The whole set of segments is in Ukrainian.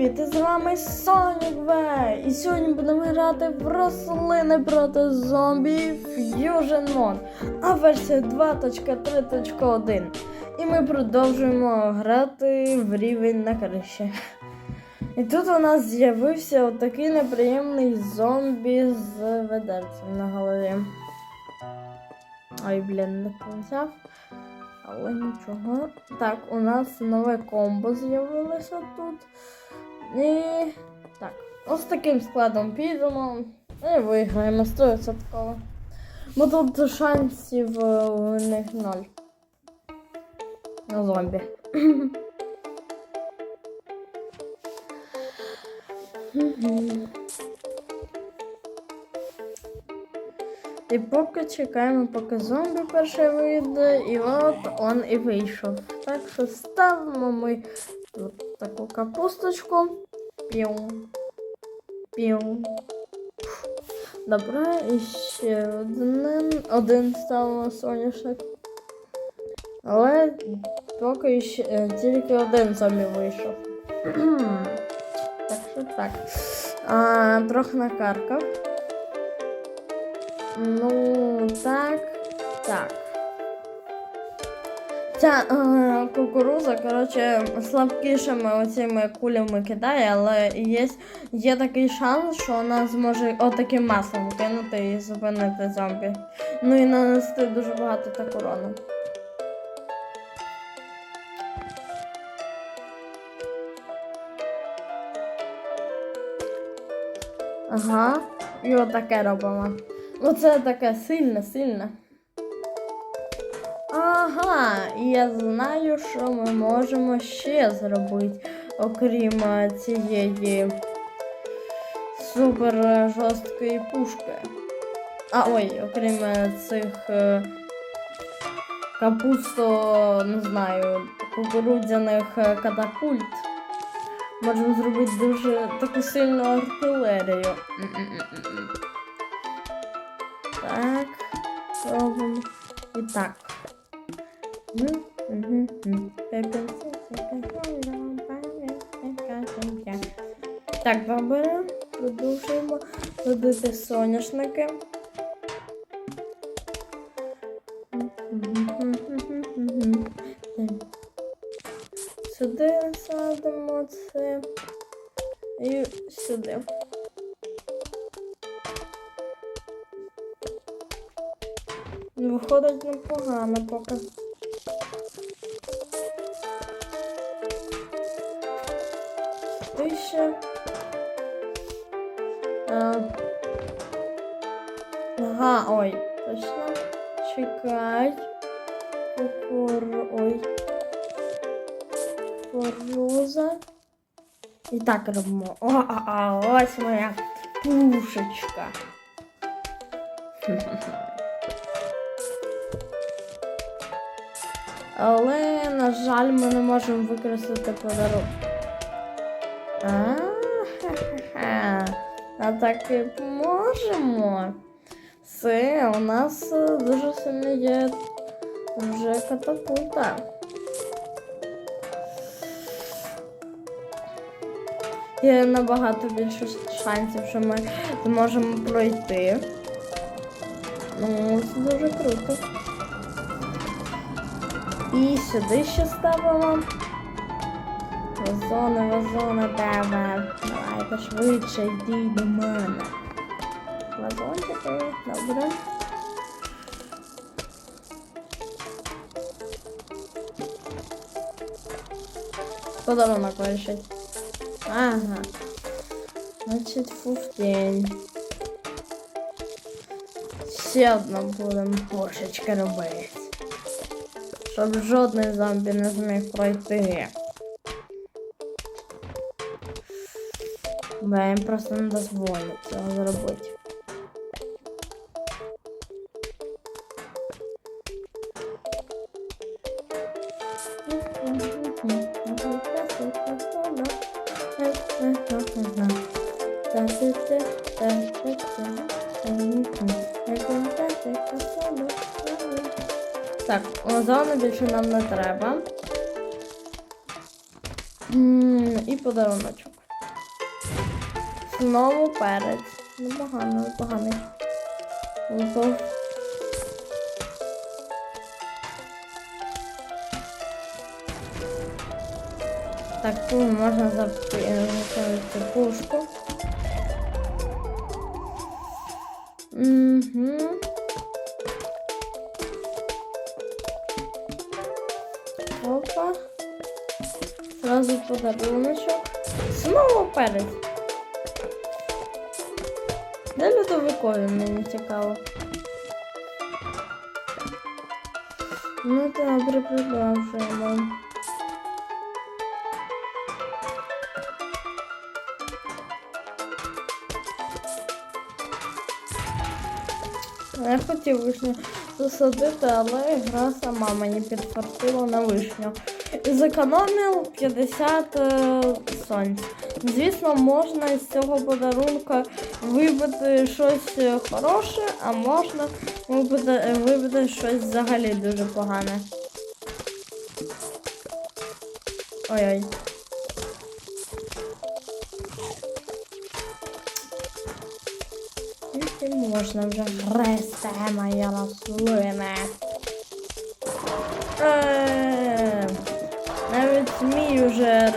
привіт! І з вами Sonic V. І сьогодні будемо грати в рослини проти зомбі Fusion Mod, а версія 2.3.1. І ми продовжуємо грати в рівень на криші. І тут у нас з'явився отакий неприємний зомбі з ведерцем на голові. Ой, блін, не взяв. Але нічого. Так, у нас нове комбо з'явилося тут. І так, ось таким складом підемо і виграємо 100%. Бо тут шансів е, у них ноль. На зомбі. І поки чекаємо, поки зомбі перше вийде, і от он і вийшов. Так що ставимо ми таку капусточку. Піу. Піу. Добре, і ще один, один ставимо соняшник. Але поки ще е, тільки один зомбі вийшов. так що так. А, трохи накаркав. Ну, так, так. Ця е, кукуруза, коротше, слабкішими оцими кулями кидає, але є, є такий шанс, що вона зможе отаким маслом кинути і зупинити зомбі. Ну і нанести дуже багато так урону. Ага, і отаке робимо. Оце таке сильне, сильне. Ага, я знаю, що ми можемо ще зробити, окрім е, цієї супер жорсткої пушки. А ой, окрім е, цих е, капусто, не знаю, кукурудзяних катапульт. Можемо зробити дуже таку сильну артилерію. Так, робимо. І так. Так, бабера, продовжуємо робити соняшники. Сюди садимо це і сюди. Виходить непогано поки. Ти ага, ой, точно. Чекай. Кукур... Ой. Кукуруза. І так робимо. О, а, а, ось моя пушечка. Але, на жаль, ми не можемо використати подарунок. А, ха-ха-ха. А так і можемо. Все, у нас е, дуже сильно є вже катапульта. Є набагато більше шансів, що ми зможемо пройти. Ну, це дуже круто. І сюди ще ставимо. Вазони, вазони, давай. Давайте швидше йди до мене. Вазончики, добре. Подарунок вирішить. Ага. Значить, фуфтень. Ще одну будемо кошечки робити. Щоб жодний зомбі не зміг пройти. Бо їм просто не дозволю цього зробити. Так, озону більше нам не треба. І подаруночок. Знову перець. Непогано, непоганий. Випав. Так, тут можна запити пушку. Угу. Опа. Сразу подаруночок. Знову перець. Льодовикові мені цікаво. Ну добре, продовжуємо. Я хотів вишню засадити, але гра сама мені підфартила на вишню. Зекономив 50 е, сонць. Звісно, можна з цього подарунка вибити щось хороше, а можна вибити, щось взагалі дуже погане. Ой-ой. Можна вже грести, моя рослина. Е, Навіть змій вже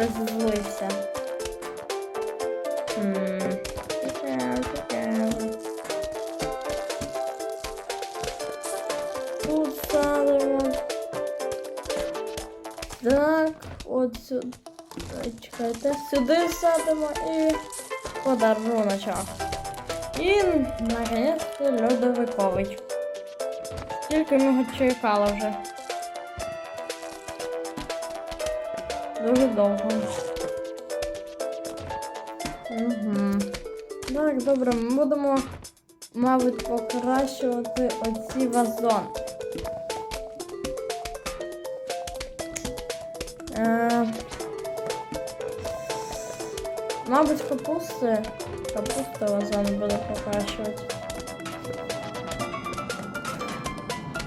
сюди. Чекайте, сюди садимо і подаруночок. І наконец-то льодовиковий. Скільки ми його чекали вже. Дуже довго. Угу. Так, добре, ми будемо, мабуть, покращувати оці вазон. Е, мабуть, капусти. Капусту вазон буду покращувати.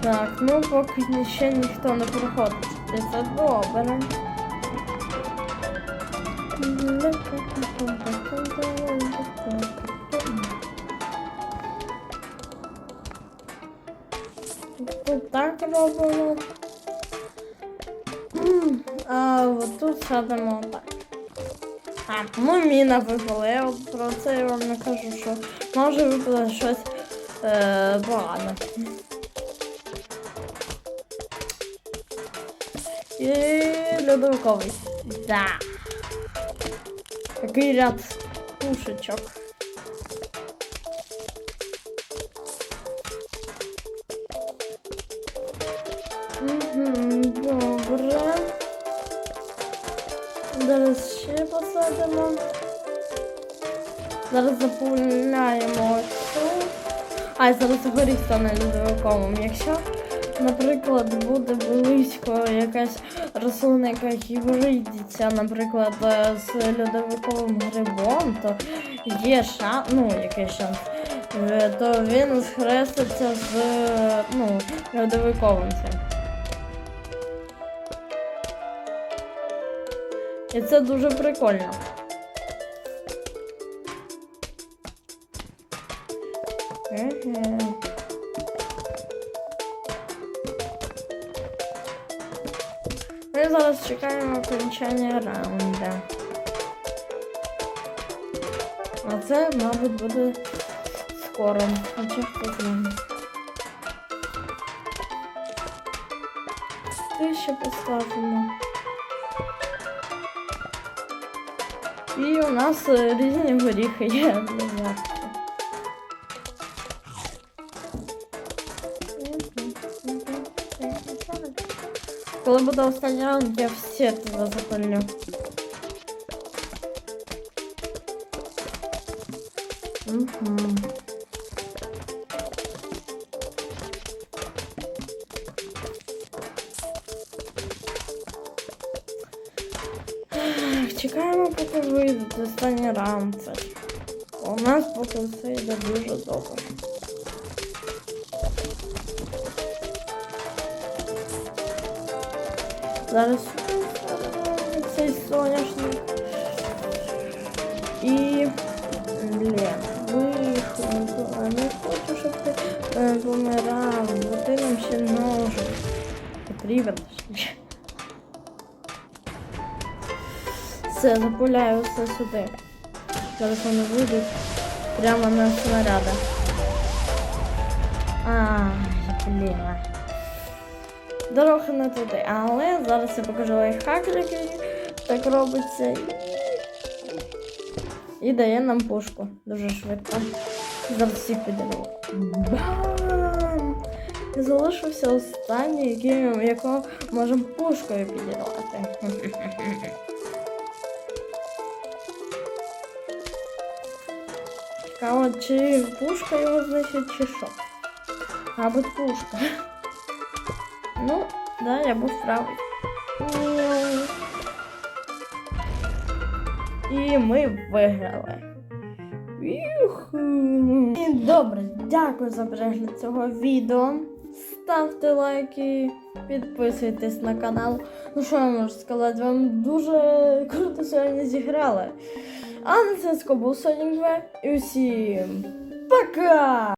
Так, ну поки ще ніхто не приходить. І це добре. Тут так робимо. А от тут садимо так. Ну міна випала. Я про це я вам не кажу, що може випало щось е, погане. І льодовиковий. Да. Такий ряд пушечок. Мгм, Зараз ще посадимо. Зараз заповняємо цю. А, зараз горіх стане льодовиковим. Якщо, наприклад, буде близько якась рослина, яка гібридиться, наприклад, е, з льодовиковим грибом, то є шанс, ну, який шанс, е, то він схреститься з ну, льодовиковим цим. І це дуже прикольно. Ми зараз чекаємо окончання раунда. А це, мабуть, буде скоро. Хоча знає. Ти ще поставимо. І у нас е, різні горіхи є для завтра. Коли буде останній раунд, я все туди запалю. Угу. Чекаємо, поки вийдуть останні рамці. У нас поки все йде дуже добре. Зараз цей соняшник. І... Блін, вийшло. А не хочу, щоб ти помирав. Бо ти нам ще ножик. привет. Все, запуляю все сюди. Зараз вони вийдуть прямо на снаряди. Ай, блін. Дорога не туди. Але зараз я покажу лайфхак, який так робиться. І дає нам пушку дуже швидко. Зараз всіх підірву. Бам! Залишився останній, якого можемо пушкою підірвати. Цікаво, чи пушка його знищить, чи що? Мабуть, пушка. Ну, да, я був правий. І ми виграли. І добре, дякую за перегляд цього відео. Ставте лайки, підписуйтесь на канал. Ну що я можу сказати, вам дуже круто сьогодні зіграли. А на це був Сонік В. І усім пока!